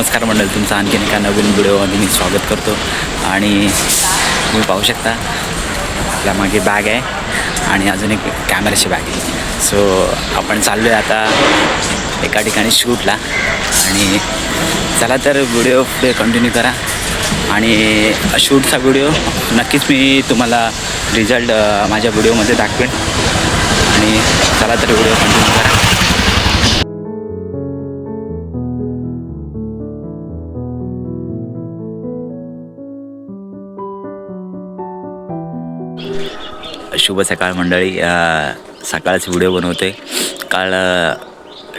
नमस्कार मंडळ तुमचं आणखीन एका नवीन व्हिडिओमध्ये मी स्वागत करतो. आणि तुम्ही पाहू शकता आपल्या मागे बॅग आहे आणि अजून एक कॅमेराची बॅग आहे. सो आपण चाललो आहे आता एका ठिकाणी शूटला. आणि चला तर व्हिडिओ पुढे कंटिन्यू करा. आणि शूटचा व्हिडिओ नक्कीच मी तुम्हाला रिझल्ट माझ्या व्हिडिओमध्ये दाखवेन. आणि चला तर व्हिडिओ कंटिन्यू करा. शुभ सकाळ मंडळी. अ, व्हिडिओ बनवते काल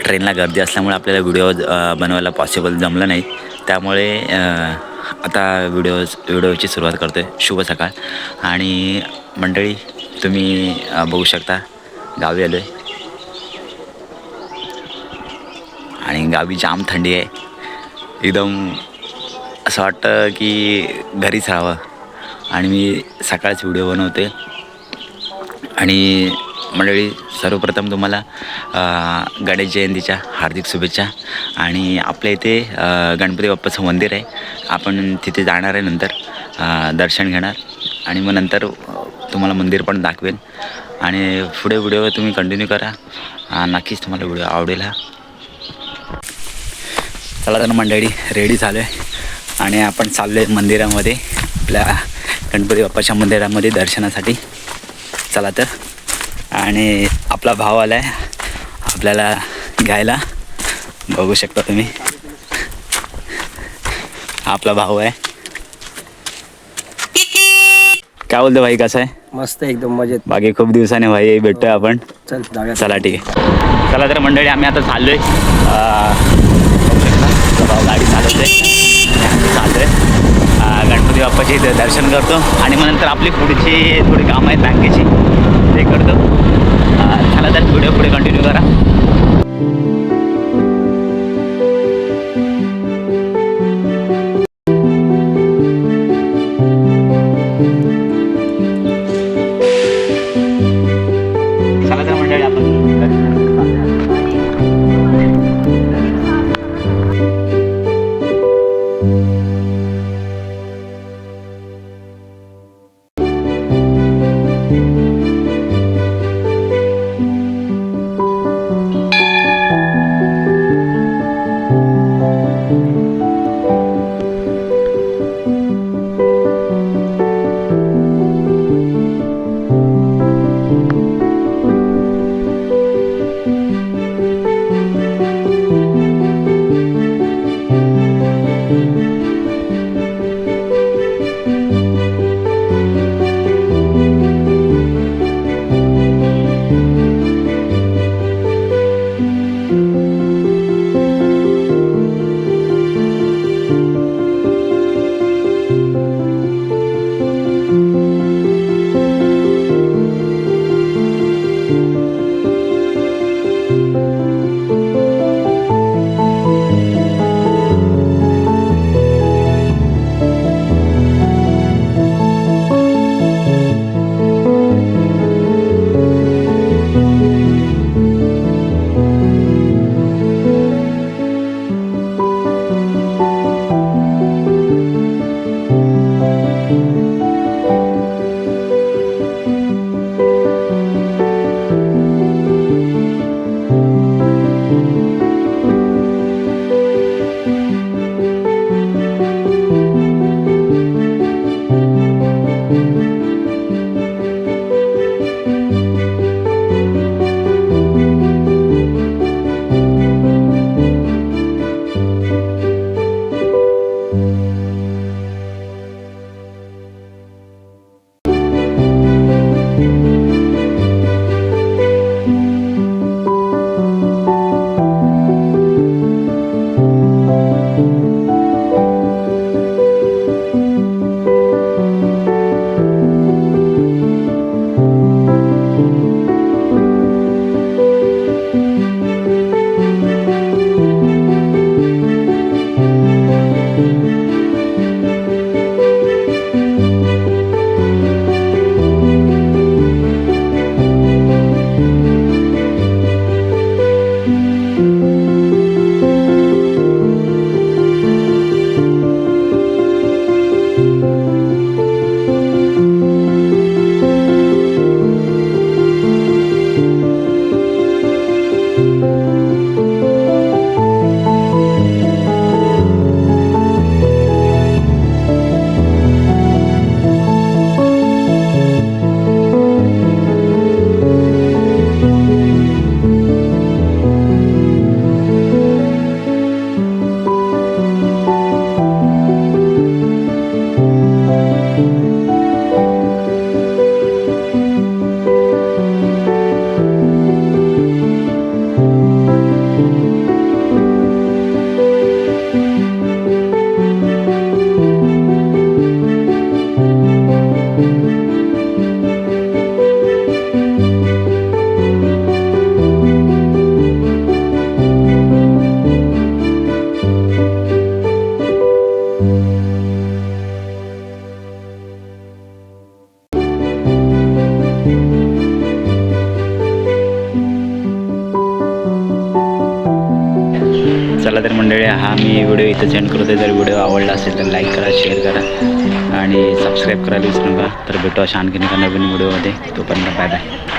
ट्रेनला गर्दी असल्यामुळे आपल्याला व्हिडिओ बनवायला पॉसिबल जमलं नाही. त्यामुळे आता व्हिडिओ व्हिडिओची सुरुवात करतो आहे शुभ सकाळ. आणि मंडळी तुम्ही बघू शकता गावी आलो आहे आणि गावी जाम थंडी आहे. एकदम असं वाटतं की घरीच राहावं. आणि मी सकाळचे व्हिडिओ बनवते आणि मंडळी सर्वप्रथम तुम्हाला गणेश जयंतीच्या हार्दिक शुभेच्छा. आणि आपल्या इथे गणपती बाप्पाचं मंदिर आहे. आपण तिथे जाणार आहे नंतर दर्शन घेणार. आणि मग नंतर तुम्हाला मंदिर पण दाखवेन आणि पुढे व्हिडिओ तुम्ही कंटिन्यू करा. नक्कीच तुम्हाला व्हिडिओ आवडेल हा. चला तर मंडळी रेडी झालो आहे आणि आपण चाललो आहे मंदिरामध्ये आपल्या गणपती बाप्पाच्या मंदिरामध्ये दर्शनासाठी. चला तर. आणि आपला भाव आला आहे आपल्याला घ्यायला. बघू शकता तुम्ही. आपला भाऊ आहे. काय बोलतो भाई कसं आहे? मस्त एकदम मजेत. बाकी खूप दिवसाने भाई भेटतोय आपण. चल चला ठीक आहे. चला तर मंडळी आम्ही आता चाललोय. गाडी चालवते चाललोय अं, गणपती बाप्पाचे इथे दर्शन करतो. आणि मग नंतर आपली पुढची थोडी कामं आहेत बँकेची ते करतो. अं, चला तर व्हिडिओ पुढे कंटिन्यू करा. Música चला तर मंडळी हा मी व्हिडिओ इथं सेंड करतो जर व्हिडिओ आवडला असेल तर लाईक करा शेअर करा आणि सबस्क्राईब करायला विसरू नका. तर भेटू अशा आणखीन एका नवीन व्हिडिओमध्ये. तोपर्यंत बाय बाय